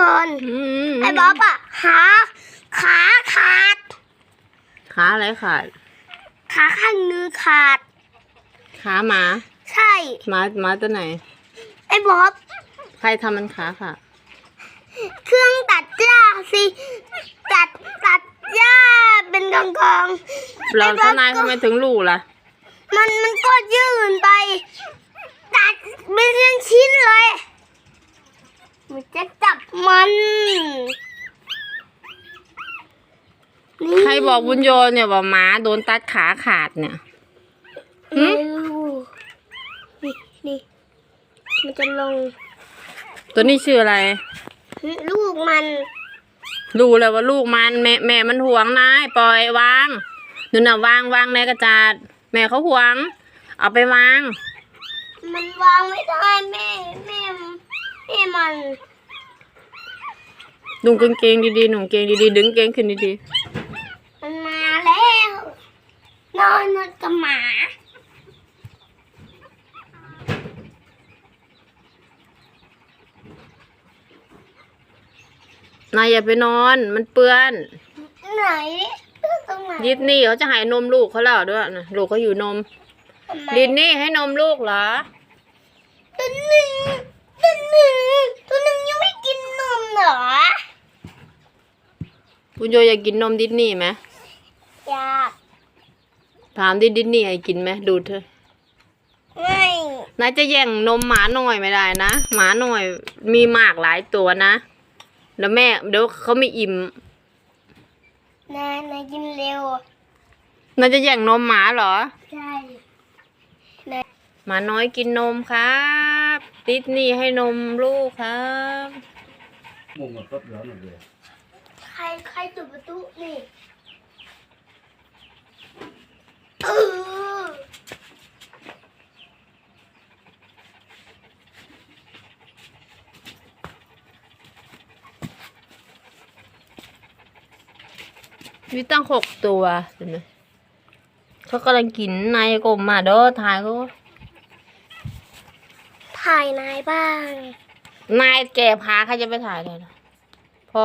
คนไอ้บ๊อบอะขาขาขาด ขาอะไรขาด ขาข้างนึงขาด ขาหมา ใช่หมาหมาตัวไหน ไอ้บ๊อบ ใครทำมันขาค่ะ เครื่องตัดหญ้าสิตัดตัดหญ้าเป็นกองกองเราทนายทำไมถึงหลู่ล่ะ มันมันก็ยื่นไป ตัดเป็นชิ้นเลยมันจะ มันนี่ใครบอกบุญโยเนี่ยว่าหมาโดนตัดขาขาดเนี่ยหืมนี่นี่มันจะลง ตัวนี้ชื่ออะไร ลูกมัน รู้เลยว่าลูกมันแม่แม่มันห่วงนายปล่อยวางนูนน่ะวางวางในกระจาดแม่เขาห่วง เอาไปวาง มันวางไม่ได้แม่แม่แม่มัน ดุงกางเกงดีๆหนุ่มเกงดีๆ ดึงเกงขึ้นดีมันมาแล้ว นอนนอนกับหมา ๆนายอย่าไปนอน มันเปื้อน ไหนตรงไหนดิสนี่เขาจะให้นมลูกเขาแล้วด้วยนะลูกเขาอยู่นม ทำไมดิสนี่ให้นมลูกเหรอ ตัวหนึ่งตัวหนึ่งตัวหนึ่งยังไม่กินนมเหรอ บุญโยอยากกินนมดิสนี่ไหมอยากถามดิดิสนี่ให้กินไหมดูเถอะไม่นายจะแย่งนมหมาหน่อยไม่ได้นะหมาหน่อยมีมากหลายตัวนะแล้วแม่เดี๋ยวเขาไม่อิ่มนายนายกินเร็วนายจะแย่งนมหมาเหรอใช่นายหมาน้อยกินนมครับ ดิสนี่ให้นมลูกครับมุมมันก็ร้อนหมดเลยใค รใครจุดประตูนี่เออมีตั้งหกตัวเห็นไหมเขากำลังกินนายกลมมาเด้อถ่ายเขาถ่ายนายบ้าง นายแก่พาใครจะไปถ่ายเลยนะพอ